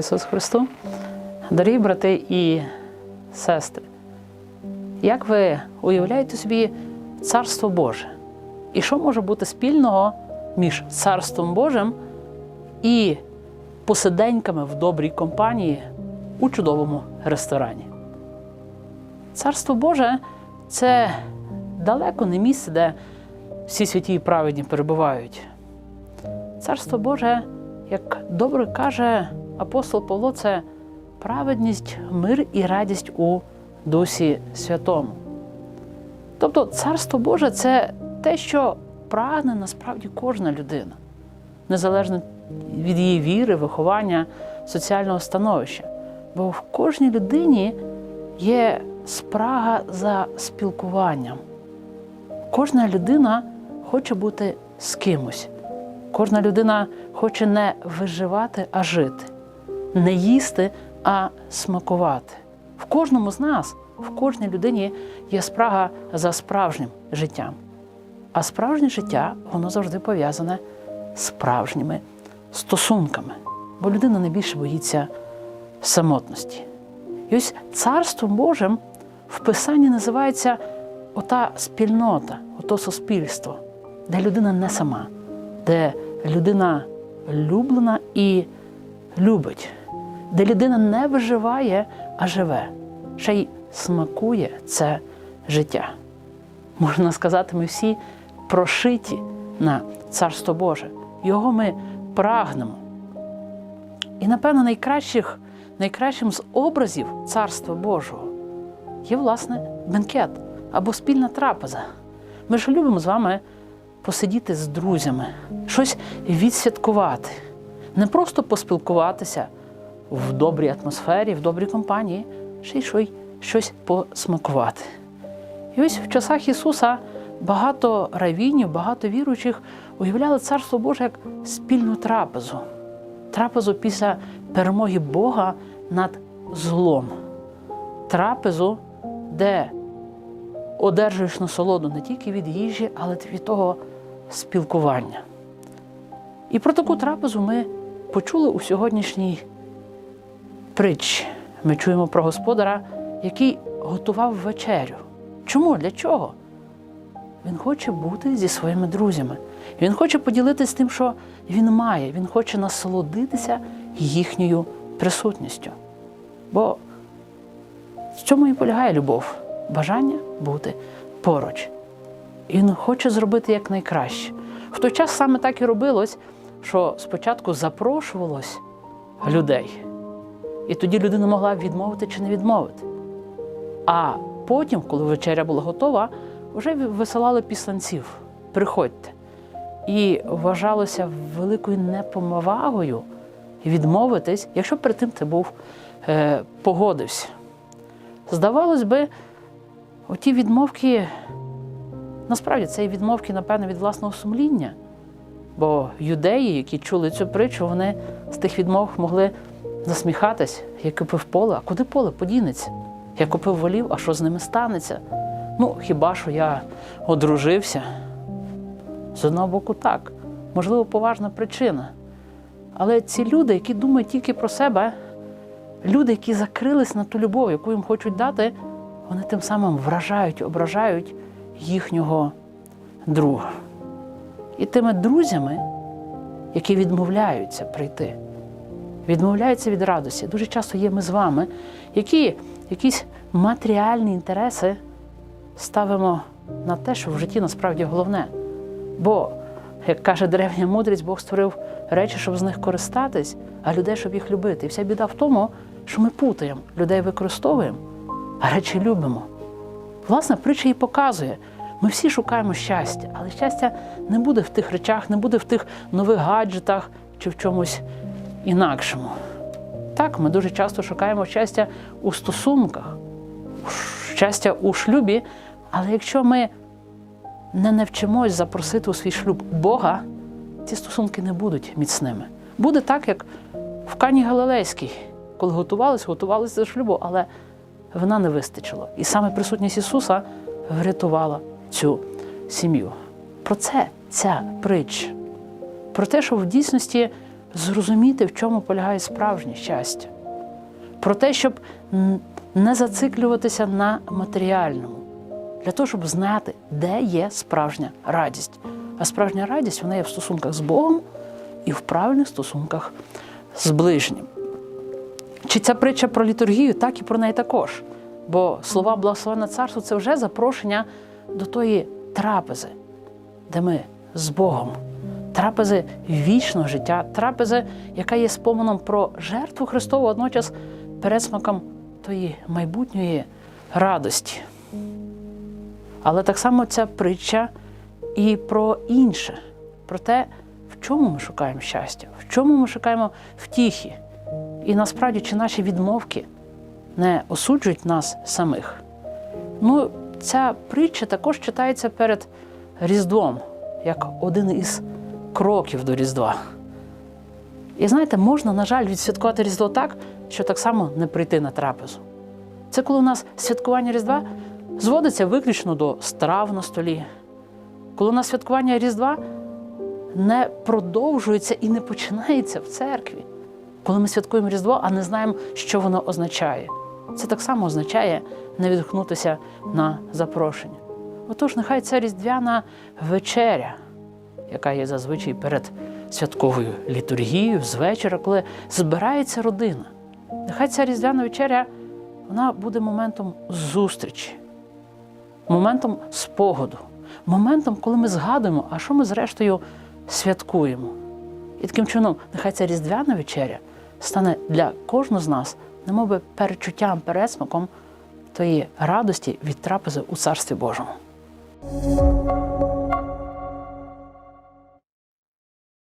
Ісусу Христу! Дорогі брати і сестри, як ви уявляєте собі Царство Боже? І що може бути спільного між Царством Божим і посиденьками в добрій компанії у чудовому ресторані? Царство Боже це далеко не місце, де всі святі і праведні перебувають. Царство Боже, як добре каже апостол Павло, це праведність, мир і радість у Дусі Святому. Тобто, Царство Боже це те, що прагне насправді кожна людина, незалежно від її віри, виховання, соціального становища. Бо в кожній людині є спрага за спілкуванням. Кожна людина хоче бути з кимось. Кожна людина хоче не виживати, а жити, не їсти, а смакувати. В кожному з нас, в кожній людині є спрага за справжнім життям. А справжнє життя воно завжди пов'язане з справжніми стосунками, бо людина найбільше боїться самотності. І ось Царством Божим в Писанні називається ота спільнота, ото суспільство, де людина не сама, де людина люблена і любить, де людина не виживає, а живе, ще й смакує це життя. Можна сказати, ми всі прошиті на Царство Боже. Його ми прагнемо. І, напевно, найкращих, найкращим з образів Царства Божого є, власне, бенкет або спільна трапеза. Ми ж любимо з вами посидіти з друзями, щось відсвяткувати, не просто поспілкуватися в добрій атмосфері, в добрій компанії, ще й щось- посмакувати. І ось в часах Ісуса багато равінів, багато віруючих уявляли Царство Боже як спільну трапезу, трапезу після перемоги Бога над злом, трапезу, де одержуєш насолоду не тільки від їжі, але й від того спілкування. І про таку трапезу ми почули у сьогоднішній притчі. Ми чуємо про господара, який готував вечерю. Чому? Для чого? Він хоче бути зі своїми друзями. Він хоче поділитися тим, що він має. Він хоче насолодитися їхньою присутністю. Бо в цьому і полягає любов бажання бути поруч. Він хоче зробити якнайкраще. В той час саме так і робилось, що спочатку запрошувалось людей, і тоді людина могла відмовити чи не відмовити. А потім, коли вечеря була готова, вже висилали післанців. Приходьте. І вважалося великою неповагою відмовитись, якщо перед тим ти був е, погодився. Здавалось би, оті відмовки, насправді це і відмовки, напевно, від власного сумління. Бо юдеї, які чули цю притчу, вони з тих відмов могли засміхатись, я купив поле, а куди поле подінеться? Я купив волів, а що з ними станеться? Ну, хіба що я одружився? З одного боку, так, можливо, поважна причина. Але ці люди, які думають тільки про себе, люди, які закрились на ту любов, яку їм хочуть дати, вони тим самим вражають, ображають їхнього друга. І тими друзями, які відмовляються прийти, відмовляються від радості. Дуже часто є ми з вами, які якісь матеріальні інтереси ставимо на те, що в житті насправді головне. Бо, як каже древня мудрість, Бог створив речі, щоб з них користатись, а людей, щоб їх любити. І вся біда в тому, що ми путаємо, людей використовуємо, а речі любимо. Власне, притча і показує. Ми всі шукаємо щастя, але щастя не буде в тих речах, не буде в тих нових гаджетах чи в чомусь інакшому. Так, ми дуже часто шукаємо щастя у стосунках, щастя у шлюбі, але якщо ми не навчимось запросити у свій шлюб Бога, ці стосунки не будуть міцними. Буде так, як в Кані Галилейській, коли готувалися, готувалися до шлюбу, але вина не вистачило. І саме присутність Ісуса врятувала цю сім'ю. Про це ця притча. Про те, що в дійсності зрозуміти, в чому полягає справжнє щастя, про те, щоб не зациклюватися на матеріальному, для того, щоб знати, де є справжня радість. А справжня радість вона є в стосунках з Богом і в правильних стосунках з ближнім. Чи ця притча про літургію, так і про неї також. Бо слова благословенне царство це вже запрошення до тої трапези, де ми з Богом, трапези вічного життя, трапези, яка є споменом про жертву Христову, водночас пересмаком тої майбутньої радості. Але так само ця притча і про інше, про те, в чому ми шукаємо щастя, в чому ми шукаємо втіхи. І насправді, чи наші відмовки не осуджують нас самих. Ну, ця притча також читається перед Різдвом, як один із кроків до Різдва. І знаєте, можна, на жаль, відсвяткувати Різдво так, що так само не прийти на трапезу. Це коли у нас святкування Різдва зводиться виключно до страв на столі. Коли у нас святкування Різдва не продовжується і не починається в церкві. Коли ми святкуємо Різдво, а не знаємо, що воно означає. Це так само означає не відгукнутися на запрошення. Отож, нехай ця різдвяна вечеря, яка є зазвичай перед святковою літургією з вечора, коли збирається родина. Нехай ця різдвяна вечеря вона буде моментом зустрічі, моментом спогаду, моментом, коли ми згадуємо, а що ми зрештою святкуємо. І таким чином, нехай ця різдвяна вечеря стане для кожного з нас, немов би перечуттям, пересмаком тої радості від трапези у Царстві Божому.